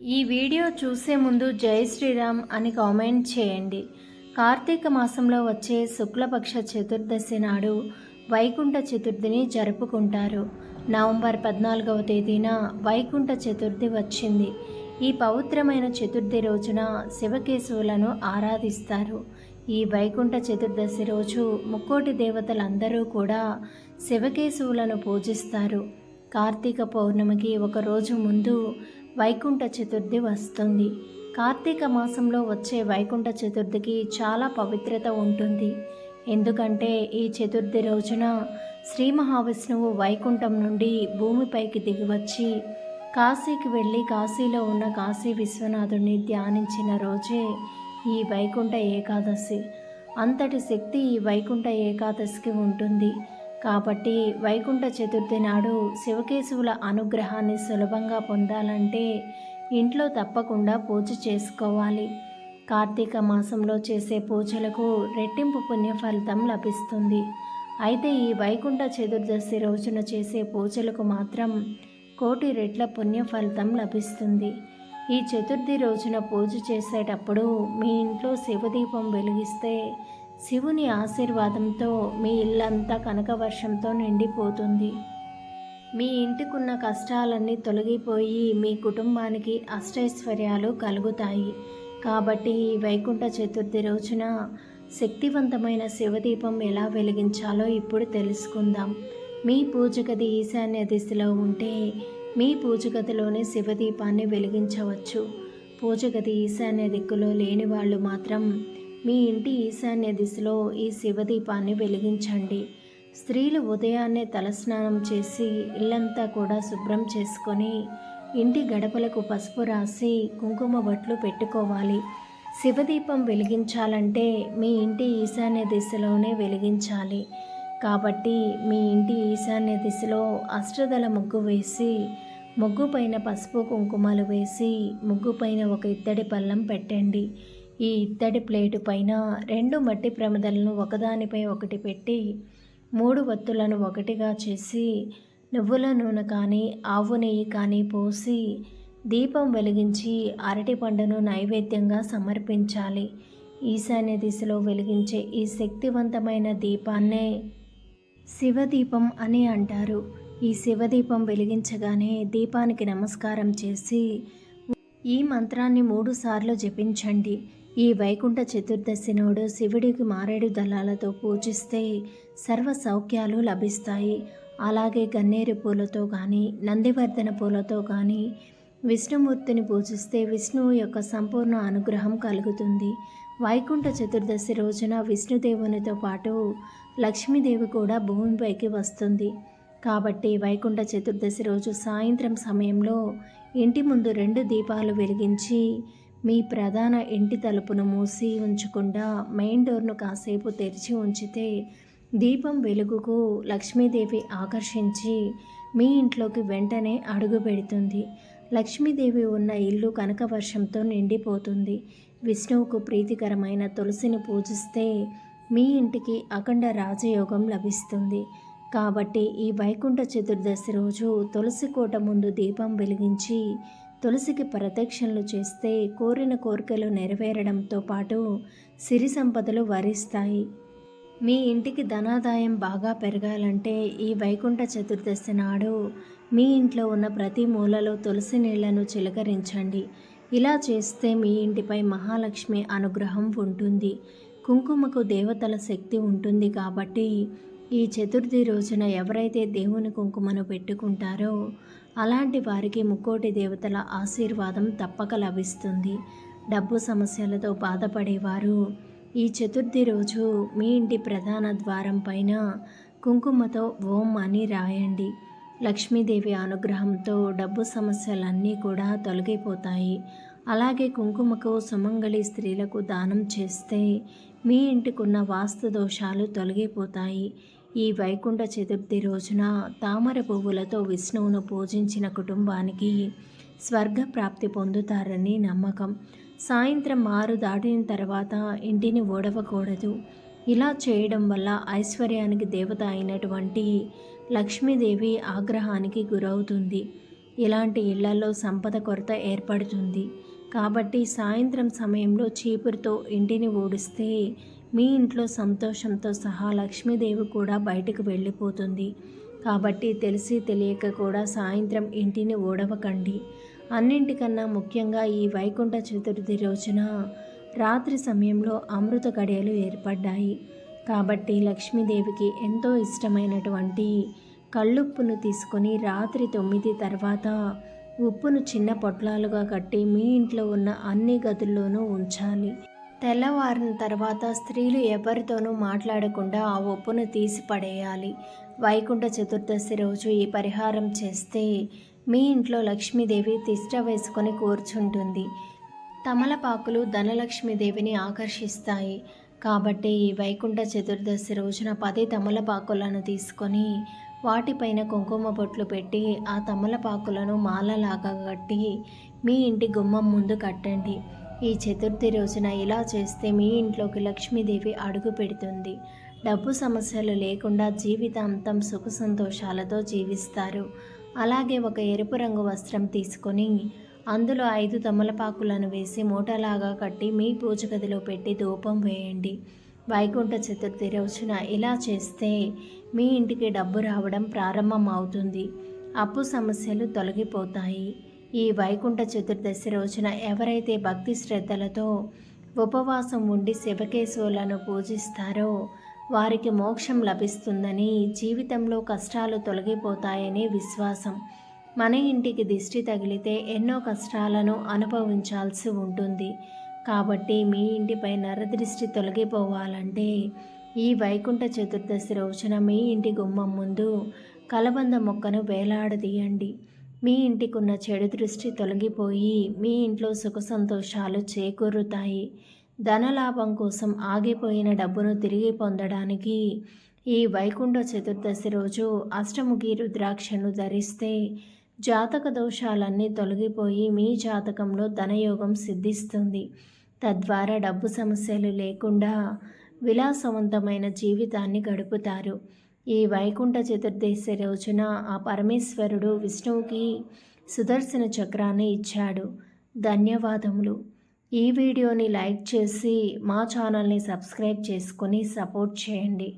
ఈ వీడియో చూసే ముందు జై శ్రీరామ్ అని కామెంట్ చేయండి. కార్తీక మాసంలో వచ్చే శుక్లపక్ష చతుర్దశి నాడు వైకుంఠ చతుర్థిని జరుపుకుంటారు. నవంబర్ పద్నాలుగవ తేదీన వైకుంఠ చతుర్థి వచ్చింది. ఈ పవిత్రమైన చతుర్థి రోజున శివకేశవులను ఆరాధిస్తారు. ఈ వైకుంఠ చతుర్దశి రోజు ముక్కోటి దేవతలందరూ కూడా శివకేశవులను పూజిస్తారు. కార్తీక పౌర్ణమికి ఒక రోజు ముందు వైకుంఠ చతుర్థి వస్తుంది. కార్తీక మాసంలో వచ్చే వైకుంఠ చతుర్థికి చాలా పవిత్రత ఉంటుంది. ఎందుకంటే ఈ చతుర్థి రోజున శ్రీ మహావిష్ణువు వైకుంఠం నుండి భూమిపైకి దిగివచ్చి కాశీకి వెళ్ళి కాశీలో ఉన్న కాశీ విశ్వనాథుడిని ధ్యానించిన రోజే ఈ వైకుంఠ ఏకాదశి. అంతటి శక్తి ఈ వైకుంఠ ఏకాదశికి ఉంటుంది. కాబట్టి వైకుంఠ చతుర్థి నాడు శివకేశవుల అనుగ్రహాన్ని సులభంగా పొందాలంటే ఇంట్లో తప్పకుండా పూజ చేసుకోవాలి. కార్తీక మాసంలో చేసే పూజలకు రెట్టింపు పుణ్య ఫలితం లభిస్తుంది. అయితే ఈ వైకుంఠ చతుర్దశి రోజున చేసే పూజలకు మాత్రం కోటి రెట్ల పుణ్య ఫలితం లభిస్తుంది. ఈ చతుర్థి రోజున పూజ చేసేటప్పుడు మీ ఇంట్లో శివదీపం వెలిగిస్తే శివుని ఆశీర్వాదంతో మీ ఇల్లంతా కనకవర్షంతో నిండిపోతుంది. మీ ఇంటికున్న కష్టాలన్నీ తొలగిపోయి మీ కుటుంబానికి అష్టైశ్వర్యాలు కలుగుతాయి. కాబట్టి ఈ వైకుంఠ చతుర్థి రోజున శక్తివంతమైన శివదీపం ఎలా వెలిగించాలో ఇప్పుడు తెలుసుకుందాం. మీ పూజ గది ఈశాన్య దిశలో ఉంటే మీ పూజ గదిలోనే శివదీపాన్ని వెలిగించవచ్చు. పూజ గది ఈశాన్య దిక్కులో లేని వాళ్ళు మాత్రం మీ ఇంటి ఈశాన్య దిశలో ఈ శివదీపాన్ని వెలిగించండి. స్త్రీలు ఉదయాన్నే తలస్నానం చేసి ఇల్లంతా కూడా శుభ్రం చేసుకొని ఇంటి గడపలకు పసుపు రాసి కుంకుమ బట్లు పెట్టుకోవాలి. శివదీపం వెలిగించాలంటే మీ ఇంటి ఈశాన్య దిశలోనే వెలిగించాలి. కాబట్టి మీ ఇంటి ఈశాన్య దిశలో అష్టదల ముగ్గు వేసి ముగ్గు పైన పసుపు కుంకుమలు వేసి ముగ్గు పైన ఒక ఇత్తడి పళ్ళం పెట్టండి. ఈ ఇత్తడి ప్లేటు పైన రెండు మట్టి ప్రమిదలను ఒకదానిపై ఒకటి పెట్టి మూడు వత్తులను ఒకటిగా చేసి నువ్వుల నూనె కానీ ఆవు నెయ్యి కానీ పోసి దీపం వెలిగించి అరటి పండును నైవేద్యంగా సమర్పించాలి. ఈశాన్య దిశలో వెలిగించే ఈ శక్తివంతమైన దీపాన్నే శివదీపం అని అంటారు. ఈ శివదీపం వెలిగించగానే దీపానికి నమస్కారం చేసి ఈ మంత్రాన్ని మూడుసార్లు జపించండి. ఈ వైకుంఠ చతుర్దశి నాడు శివుడికి మారేడు దళాలతో పూజిస్తే సర్వ సౌఖ్యాలు లభిస్తాయి. అలాగే గన్నేరు పూలతో కానీ నందివర్ధన పూలతో కానీ విష్ణుమూర్తిని పూజిస్తే విష్ణువు యొక్క సంపూర్ణ అనుగ్రహం కలుగుతుంది. వైకుంఠ చతుర్దశి రోజున విష్ణుదేవునితో పాటు లక్ష్మీదేవి కూడా భూమిపైకి వస్తుంది. కాబట్టి వైకుంఠ చతుర్దశి రోజు సాయంత్రం సమయంలో ఇంటి ముందు రెండు దీపాలు వెలిగించి మీ ప్రధాన ఇంటి తలుపును మూసి ఉంచకుండా మెయిన్ డోర్ను కాసేపు తెరిచి ఉంచితే దీపం వెలుగుకు లక్ష్మీదేవి ఆకర్షించి మీ ఇంట్లోకి వెంటనే అడుగు పెడుతుంది. లక్ష్మీదేవి ఉన్న ఇల్లు కనకవర్షంతో నిండిపోతుంది. విష్ణువుకు ప్రీతికరమైన తులసిని పూజిస్తే మీ ఇంటికి అఖండ రాజయోగం లభిస్తుంది. కాబట్టి ఈ వైకుంఠ చతుర్దశి రోజు తులసి కోట ముందు దీపం వెలిగించి తులసికి ప్రదక్షిణలు చేస్తే కోరిన కోరికలు నెరవేరడంతో పాటు సిరి సంపదలు వరిస్తాయి. మీ ఇంటికి ధనాదాయం బాగా పెరగాలంటే ఈ వైకుంఠ చతుర్దశి నాడు మీ ఇంట్లో ఉన్న ప్రతి మూలలో తులసి నీళ్ళను చిలకరించండి. ఇలా చేస్తే మీ ఇంటిపై మహాలక్ష్మి అనుగ్రహం ఉంటుంది. కుంకుమకు దేవతల శక్తి ఉంటుంది కాబట్టి ఈ చతుర్థి రోజున ఎవరైతే దేవుని కుంకుమను పెట్టుకుంటారో అలాంటి వారికి ముక్కోటి దేవతల ఆశీర్వాదం తప్పక లభిస్తుంది. డబ్బు సమస్యలతో బాధపడేవారు. ఈ చతుర్థి రోజు మీ ఇంటి ప్రధాన ద్వారం పైన కుంకుమతో ఓం అని రాయండి. లక్ష్మీదేవి అనుగ్రహంతో డబ్బు సమస్యలన్నీ కూడా తొలగిపోతాయి. అలాగే కుంకుమకు సుమంగళి స్త్రీలకు దానం చేస్తే మీ ఇంటికున్న వాస్తు దోషాలు తొలగిపోతాయి. ఈ వైకుంఠ చతుర్థి రోజున తామర పువ్వులతో విష్ణువును పూజించిన కుటుంబానికి స్వర్గ ప్రాప్తి పొందుతారని నమ్మకం. సాయంత్రం ఆరు దాటిన తర్వాత ఇంటిని ఓడవకూడదు ఇలా చేయడం వల్ల ఐశ్వర్యానికి దేవత అయినటువంటి లక్ష్మీదేవి ఆగ్రహానికి గురవుతుంది. ఇలాంటి ఇళ్ళలో సంపద కొరత ఏర్పడుతుంది. కాబట్టి సాయంత్రం సమయంలో చీపురుతో ఇంటిని ఊడిస్తే మీ ఇంట్లో సంతోషంతో సహా లక్ష్మీదేవి కూడా బయటకు వెళ్ళిపోతుంది. కాబట్టి తెలిసి తెలియక కూడా సాయంత్రం ఇంటిని ఓడవకండి అన్నింటికన్నా ముఖ్యంగా ఈ వైకుంఠ చతుర్థి రోజున రాత్రి సమయంలో అమృత గడియలు ఏర్పడ్డాయి. కాబట్టి లక్ష్మీదేవికి ఎంతో ఇష్టమైనటువంటి కళ్ళుప్పును తీసుకొని రాత్రి తొమ్మిది తర్వాత ఉప్పును చిన్న పొట్లాలుగా కట్టి మీ ఇంట్లో ఉన్న అన్ని గదుల్లోనూ ఉంచాలి. తెల్లవారిన తర్వాత స్త్రీలు ఎవరితోనూ మాట్లాడకుండా ఆ ఉప్పును తీసి పడేయాలి వైకుంఠ చతుర్దశి రోజు ఈ పరిహారం చేస్తే మీ ఇంట్లో లక్ష్మీదేవి తిష్ట వేసుకొని కూర్చుంటుంది. తమలపాకులు ధనలక్ష్మీదేవిని ఆకర్షిస్తాయి. కాబట్టి ఈ వైకుంఠ చతుర్దశి రోజున పది తమలపాకులను తీసుకొని వాటిపైన కుంకుమ బొట్లు పెట్టి ఆ తమలపాకులను మాలలాగా కట్టి మీ ఇంటి గుమ్మం ముందు కట్టండి. ఈ చతుర్థి రోజున ఇలా చేస్తే మీ ఇంట్లోకి లక్ష్మీదేవి అడుగు పెడుతుంది. డబ్బు సమస్యలు లేకుండా జీవితాంతం సుఖ సంతోషాలతో జీవిస్తారు. అలాగే ఒక ఎరుపు రంగు వస్త్రం తీసుకొని అందులో ఐదు తమలపాకులను వేసి మూటలాగా కట్టి మీ పూజ గదిలో పెట్టి ధూపం వేయండి. వైకుంఠ చతుర్థి రోజున ఇలా చేస్తే మీ ఇంటికి డబ్బు రావడం ప్రారంభం అవుతుంది అప్పు సమస్యలు తొలగిపోతాయి. ఈ వైకుంఠ చతుర్దశి రోజున ఎవరైతే భక్తి శ్రద్ధలతో ఉపవాసం ఉండి శివకేశవులను పూజిస్తారో వారికి మోక్షం లభిస్తుందని జీవితంలో కష్టాలు తొలగిపోతాయని విశ్వాసం. మన ఇంటికి దిష్టి తగిలితే ఎన్నో కష్టాలను అనుభవించాల్సి ఉంటుంది. కాబట్టి మీ ఇంటిపై నరదృష్టి తొలగిపోవాలంటే ఈ వైకుంఠ చతుర్దశి రోజున మీ ఇంటి గుమ్మం ముందు కలబంద మొక్కను వేలాడదీయండి. మీ ఇంటికున్న చెడు దృష్టి తొలగిపోయి మీ ఇంట్లో సుఖ సంతోషాలు చేకూరుతాయి. ధనలాభం కోసం ఆగిపోయిన డబ్బును తిరిగి పొందడానికి ఈ వైకుంఠ చతుర్దశి రోజు అష్టముఖి రుద్రాక్షను ధరిస్తే జాతక దోషాలన్నీ తొలగిపోయి మీ జాతకంలో ధనయోగం సిద్ధిస్తుంది. తద్వారా డబ్బు సమస్యలు లేకుండా విలాసవంతమైన జీవితాన్ని గడుపుతారు. ఈ వైకుంఠ చతుర్దశి రోజున ఆ పరమేశ్వరుడు విష్ణువుకి సుదర్శన చక్రాన్ని ఇచ్చాడు. ధన్యవాదములు. ఈ వీడియోని లైక్ చేసి మా ఛానల్ని సబ్స్క్రైబ్ చేసుకొని సపోర్ట్ చేయండి.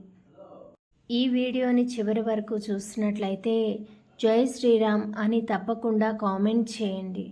ఈ వీడియోని చివరి వరకు చూసినట్లయితే జై శ్రీరామ్ అని తప్పకుండా కామెంట్ చేయండి.